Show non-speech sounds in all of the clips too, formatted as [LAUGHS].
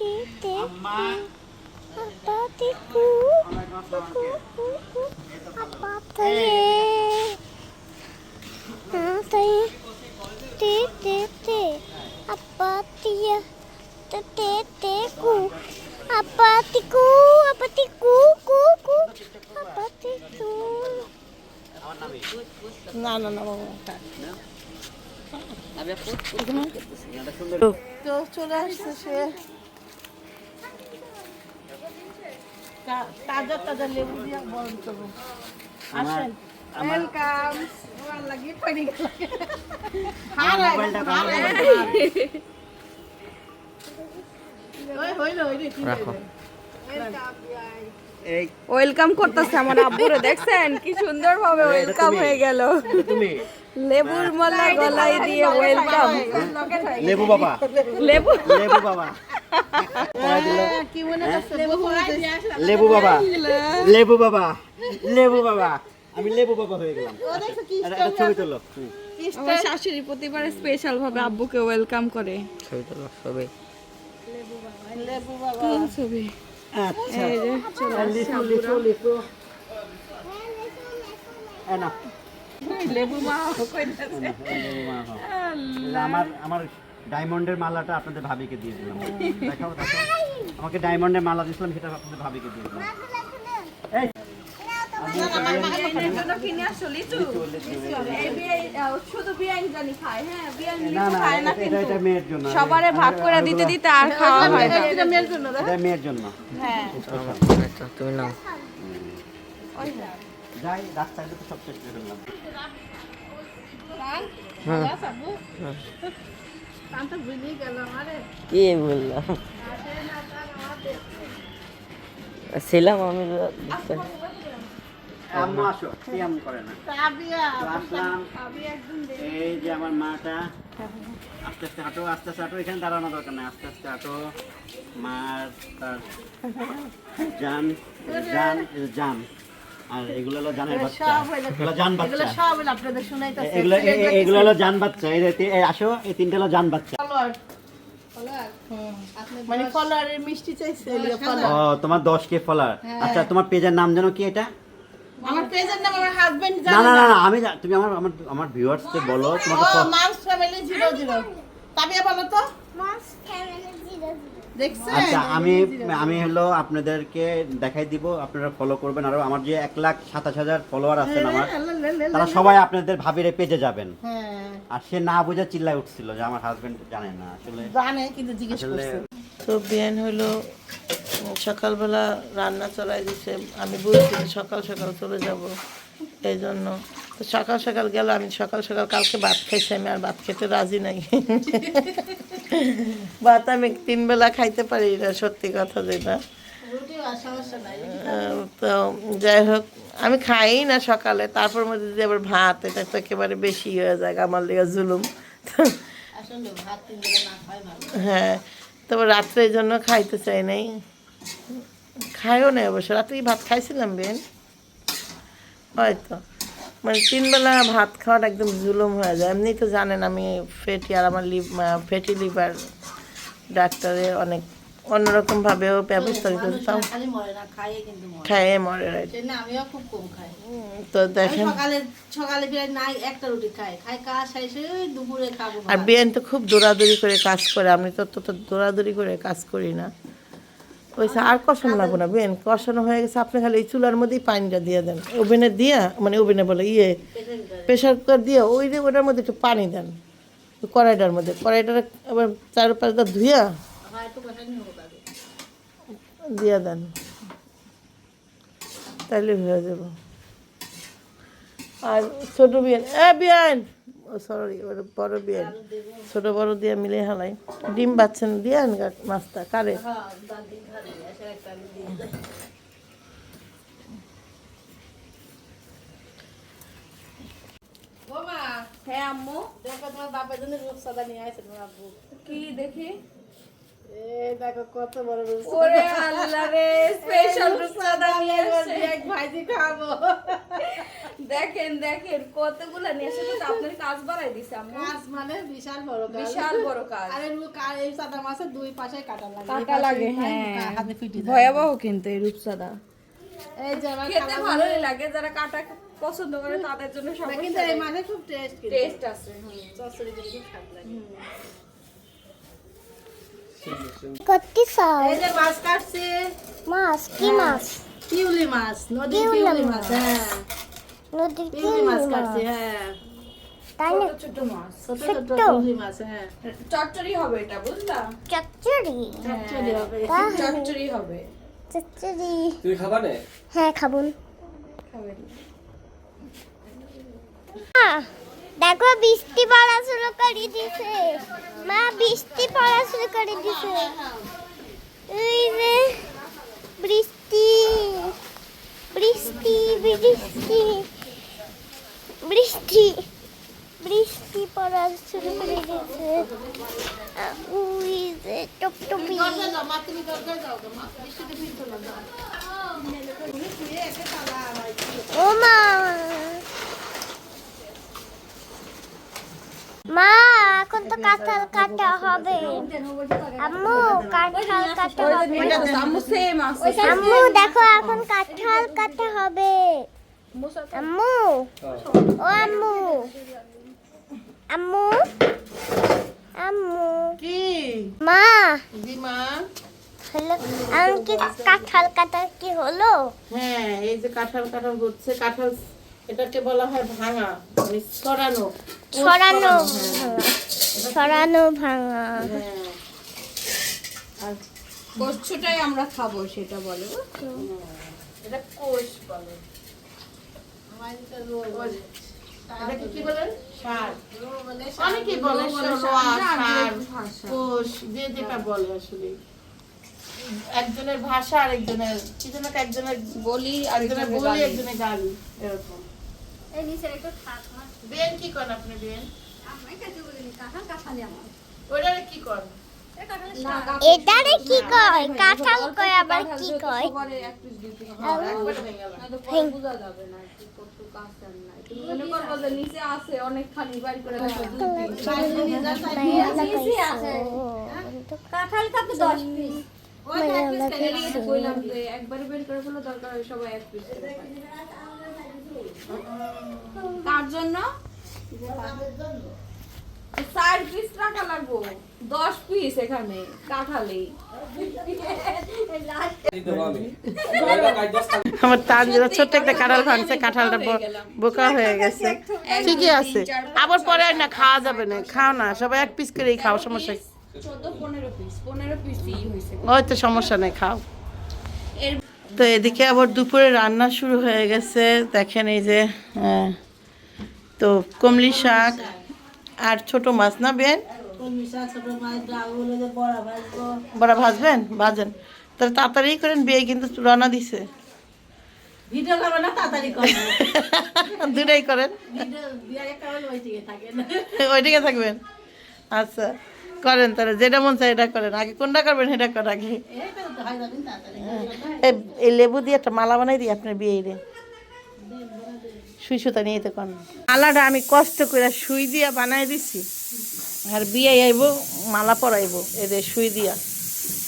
তে না না না বাবা থাক। চলে আসছে সে তা- তাজা তাজা লেবু দিয়ে বরণ করব। আসেন। আমার ওয়েলকাম লাগি পড়ে গেল। ওয়েলকাম বিয়াই এই ওয়েলকাম করতেছে আমার আব্বুরে দেখছেন? কি সুন্দর ভাবে ওয়েলকাম হয়ে গেল। তুমি। লেবুর মালা গলায় দিয়ে ওয়েলকাম লেবু বাবা। লেবু লেবু বাবা। করছে লেবু বাবা। লেবু বাবা। লেবু বাবা। আমি লেবু বাবা হয়ে গেলাম। একটা ছবি তোলো। আমার শাশুড়ি প্রতিবার স্পেশাল ভাবে আব্বুকে ওয়েলকাম করে। ছবি তোলো সবাই লেবু বাবা ছবি। আচ্ছা। লিখো লিখো লিখো। লেবু মা আমার আমার ডায়মন্ডের মালাটা আপনাদের ভাবিকে দিয়ে দিলাম। দেখাও দেখাও। আমাকে ডায়মন্ডের মালা দিয়েছিলাম সেটা আপনাদের ভাবিকে দিয়ে দিলাম। এই। হ্যাঁ বিয়াইন না না এটা- মেয়ের জন্য। সবারে ভাগ করে দিতে দিতে আর খাওয়া হয় না। এটা মেয়ের জন্য না? এটা মেয়ের জন্য। হ্যাঁ। তুমি নাও যাই রাস্তায় তো সব শেষ করে ফেললাম। কি বললাম? ছিলাম আমি আসো কি করে না? আসলাম। এই যে আমার মাটা। আস্তে আস্তে হাঁটো আস্তে আস্তে হাঁটো এখানে দাঁড়ানো দরকার নেই। আস্তে আস্তে হাঁটো। মার তার জান জান জান। আর এগুলো হলো জানের বাচ্চা। এগুলো জান এগুলো সব হইল আপনাদের শোনাইতাছে। এগুলো এ- এ- এগুলো হলো জান বাচ্চা। এই আসো এই তিনটে হলো জান বাচ্চা। মানে ফলোয়ারের মিষ্টি চাইছে ও তোমার দশ কে ফলার আচ্ছা তোমার পেজের নাম যেন কি এটা? আমার পেজের নাম আমার হাজবেন্ড না জানে না না। আমি তুমি আমার আমার আমার ভিউয়ার্সকে বলো ও তোমাকে ফ- ফ্যামিলি জিরো জিরো তাবিয়া বলো তো। মাস ফ্যামিলি জিরো দেখছেন আচ্ছা আমি আমি হলো আপনাদেরকে দেখাই দিব আপনারা ফলো করবেন। আরও আমার যে এক লাখ সাতাশ হাজার ফলোয়ার আছেন আমার তারা সবাই আপনাদের ভাবিরে পেজে যাবেন। হ্যাঁ। আর সে না বুঝে চিল্লায় উঠছিল যে আমার হাজবেন্ড জানে না আসলে জানে কিন্তু জিজ্ঞেস করছে। তো বিয়ান হলো সকালবেলা রান্না চলাই দিছে। আমি বুঝছি যে সকাল সকাল চলে যাব। এই জন্য। তো সকাল সকাল গেল আমি সকাল সকাল কালকে ভাত খাইছি আমি আর ভাত খেতে রাজি নাই। [LAUGHS] ভাত আমি তিন বেলা খাইতে পারি না সত্যি কথা যেটা। নাই তো যাই হোক আমি খাই না সকালে তারপর মধ্যে যদি আবার ভাত এটা তো একেবারে বেশি হয়ে যায় আমার লেগে জুলুম। হ্যাঁ তবে রাত্রে এই জন্য খাইতে চাই নাই। খাইও না অবশ্য রাত্রে ভাত খাইছিলাম বেন। হয়তো। মানে তিনবেলা ভাত খাওয়াটা একদম জুলুম হয়ে যায়। এমনি তো জানেন আমি ফেটি আর আমার লিভ ফেটি লিভার ডাক্তারে অনেক অন্যরকমভাবেও ব্যবস্থা দিতে তাও মরে না খাইয়ে মরে। রাইট আমিও খুব কম খাই। তো দেখেন। সকালে সকালে ফিরে নাই একটা রুটি খাই। খাই কাজ শেষে দুপুরে খাব আর। বিয়ান তো খুব দৌড়াদৌড়ি করে কাজ করে আমি তো তো দৌড়াদৌড়ি করে কাজ করি না। ওইসে আর কষানো লাগবো না, বেন। কষানো হয়ে গেছে, আপনি খালি এই চুলার মধ্যেই পানিটা দিয়ে দেন। ওভেনে দিয়া মানে ওভেনে বলে ইয়ে প্রেশার কুকার দিয়ে, ওই ওটার মধ্যে একটু পানি দেন। কড়াইটার মধ্যে, কড়াইটার আবার চারপাশটা কাজে। দিয়ে দেন। তাইলে হয়ে যাব। আর ছোট বিয়ান, এ বিয়ান! সরি ওর বড় বিয়ে। ছোট বড় দিয়ে মিলে হালাই। ডিম বাচ্চেন দিয়ান মাছটা কারে? হ্যাঁ, দিয়ে হ্যাঁ আম্মু। দেখো তোমার বাপের জন্য রূপসাদা নিয়ে আসে তোমার আব্বু। কি দেখি? দেখো কত বড় ওরে আল্লাহ রে স্পেশাল রূপসাদা নিয়ে আসছে। এক ভাইজি খাব। দেখেন দেখেন কতগুলো নিয়ে এসে তো আপনার কাজ বাড়াই দিছে আম্মু। মাছ মানে বিশাল বড় কাজ। বিশাল বড় কাজ। আর এই এই সাদা মাছের দুই পাশে কাটা লাগে। কাটা লাগে হ্যাঁ। হাতে পিটি ভয়াবহ কিন্তু এই রূপসাদা এই খেতে ভালোই লাগে যারা কাটা পছন্দ করে তাদের জন্য কিন্তু এই মাছে খুব টেস্ট টেস্ট আছে হুম। চচ্চড়ি খুব স্বাদ লাগে। কত্তি সাল এই যে মাছ কাটছে। মাছ কি মাছ? পিউলি মাছ নদীর পিউলি পিউলি মাছ। মাছ হ্যাঁ। নদীর কি পিউলি মাছ কাটছে হ্যাঁ। তাই না? ছোট মাছ ছোট ছোট। পিউলি মাছ হ্যাঁ। চচ্চড়ি হবে এটা বুঝলা? চচ্চড়ি? চচ্চড়ি হবে। তাই? চচ্চড়ি হবে। চচ্চড়ি। তুমি খাবা না? হ্যাঁ খাবুন খাবেন মা, দেখো বৃষ্টি পড়া শুরু করে দিছে। মা বৃষ্টি পড়া শুরু করে দিছে। এই যে বৃষ্টি বৃষ্টি বৃষ্টি বৃষ্টি বৃষ্টি পড়া শুরু করে আহ, ওই যে টপটপি। দরজা যাও মা তুমি দরজা যাও গো, মা বৃষ্টিতে ভিজছো না যাও তুমি শুয়ে এসে তালা আমার ও মা মা এখন তো কাঁঠাল কাটা হবে। আম্মু কাঁঠাল কাটা হবে। আম্মু দেখো এখন কাঁঠাল কাটা হবে। আম্মু ও আম্মু। আম্মু আম্মু। কি? মা। দিমা হলো আমি কি কাঁঠাল কাটা কি হলো? হ্যাঁ এই যে কাঁঠাল কাঁঠাল হচ্ছে কাঁঠাল এটাকে বলা হয় ভাঙা মানে ছড়ানো ছড়ানো ছড়ানো ভাঙা। হ্যাঁ। আর কচ্ছুটাই আমরা খাব সেটা বলে। এটা কোষ বলে। কি বলে? সার। অনেকেই বলে কোষ যে যেটা বলে আসলে। একজনের ভাষা আর একজনের কি যেন একজনের বলি আর একজনের একজনের বলি একজনের গালি এরকম। বেন কি করেন আপনি বেন? ওইটারে কি করেন? এটারে কি কয়? কাঁঠাল কয় আবার কি কয়? নিচে। কাঁঠাল কাপে দশ পিস। এদিকে তো বললাম যে একবারে বের করে ফেলো দরকার হয় সবাই এক পিস কার জন্য চার পিস টাকা লাগবো দশ পিস এখানে কাঁঠালেই আমার তার যেটা ছোট্ট একটা কাঁঠাল ভাঙছে কাঁঠালটা বোকা হয়ে গেছে। ঠিকই আছে। আবার পরে না খাওয়া যাবে না। খাও না সবাই এক পিস করেই খাও সমস্যা কি? চোদ্দ পনেরো পিস পনেরো পিসই হয়েছে। ওই তো সমস্যা নেই খাও। তো এদিকে আবার দুপুরে রান্না শুরু হয়ে গেছে। দেখেন এই যে আহ, তো কমলি শাক আর ছোট মাছ না বেন? কলমি শাক ছোট মাছ ডাউল যে বড়া ভাজবেন? ভাজেন। তাহলে তাড়াতাড়ি করেন বিয়ে কিন্তু রওনা দিছে। ভিডিও করব না তাড়াতাড়ি করব [LAUGHS] দুটাই করেন। ভিডিও বিয়ে করলে ওই দিকে থাকে না ওইদিকে থাকবেন। আচ্ছা। করেন তাহলে যেটা মন চায় এটা করেন। আগে কোনটা করবেন সেটা করেন আগে। এই লেবু দিয়ে একটা মালা বানাই দিই আপনার বিয়ে রে সুই সুতা নিয়ে তো করেন। মালাটা আমি কষ্ট করে সুই দিয়া বানাই দিছি। আর বিয়ে আইব, মালা পরাইবো এদের সুই দিয়া।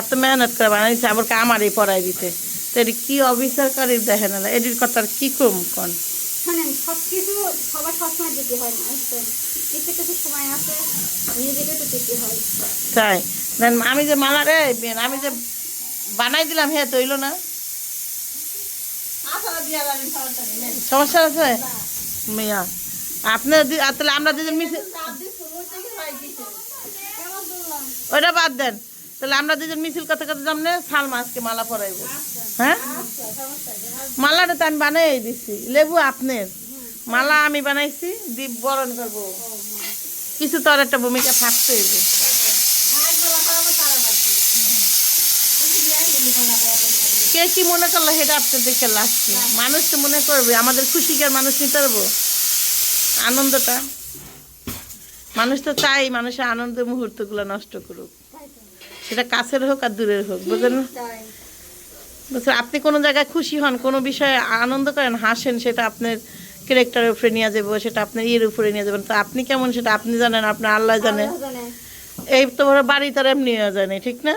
এত মেহনত করে বানাই দিছে, আবার আমারই পরাই দিতে। তো এটি কী অবিচার করে দেখেন না এটির কথা কি কম কন? শোনেন সব কিছু সবার সবসময় দিতে হয় না? কিছু কিছু সময় আছে নিজেকে তো দিতে হয়। তাই। আমি যে মালা রে আমি যে বানাই দিলাম হ্যাঁ তৈল না? সমস্যা আছে? মিয়া আপনার তাহলে আমরা দুজন মিশে ওইটা বাদ দেন। তাহলে আমরা দুজন মিছিল কথা কথা সামনে সালমা আজকে মালা পরাইব। হ্যাঁ? মালাটা তো আমি বানাই দিছি। লেবু আপনার। মালা আমি বানাইছি দীপ বরণ করব। কিছু তো আর একটা ভূমিকা থাকতে হইবে কে কি মনে করল সেটা আপনার দেখে লাগছে মানুষ তো মনে করবে, আমাদের খুশি কি আর মানুষ নিতে পারব? আনন্দটা? মানুষ তো চাই মানুষের আনন্দ মুহূর্তগুলো নষ্ট করুক। সেটা কাছের হোক আর দূরের হোক, বুঝলেন? আপনি কোনো জায়গায় খুশি হন, কোনো বিষয়ে আনন্দ করেন, হাসেন, সেটা আপনার ক্যারেক্টারের উপরে নিয়ে যাব সেটা আপনার ইয়ের উপরে নিয়ে যাবেন। তো আপনি কেমন সেটা আপনি জানেন আপনার আল্লাহ জানে আল্লাহ জানে। এই তো বড় বাড়ি তার এমনি হয়ে যায় না, ঠিক না?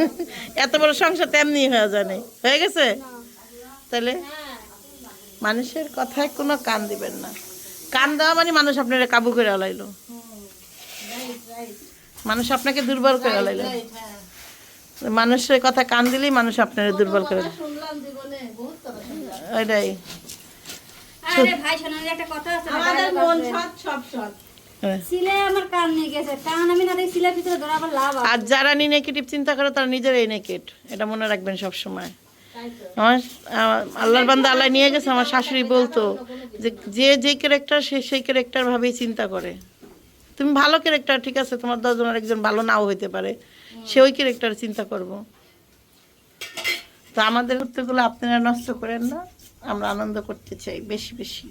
[LAUGHS] এত বড় সংসার তো এমনি হয়ে যায় না। হয়ে গেছে? তাহলে মানুষের কথায় কোনো কান দিবেন না। কান দেওয়া মানে মানুষ আপনারা কাবু করে লাইলো মানুষ আপনাকে দুর্বল করে লাইলো মানুষের কথা কান দিলেই মানুষ আপনারা দুর্বল করে। ওইটাই। আরে ভাই শোনার একটা কথা আছে আমাদের মন সৎ সব সৎ। হ্যাঁ। আমার কান নিয়ে গেছে কান আমি না দেখি ভিতরে ধরে আবার লাভ আর যারা নিয়ে নেগেটিভ চিন্তা করে তারা নিজেরাই নেগেটিভ এটা মনে রাখবেন সব সময় আমার আল্লাহর বান্দা আল্লাহ নিয়ে গেছে আমার শাশুড়ি বলতো যে যে যে ক্যারেক্টার সে সেই ক্যারেক্টার ভাবেই চিন্তা করে। তুমি ভালো ক্যারেক্টার ঠিক আছে তোমার দশজনের একজন ভালো নাও হইতে পারে। সে ওই ক্যারেক্টার চিন্তা করব। তো আমাদের উত্তরগুলো আপনারা নষ্ট করেন না। আমরা আনন্দ করতে চাই বেশি বেশি।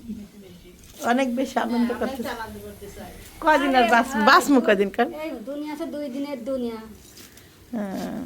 অনেক বেশি আনন্দ করতে চাই। আনন্দ করতে চাই। কদিন আর বাস বাস মু কদিন কার? দুনিয়া আছে দুই দিনের দুনিয়া। হ্যাঁ।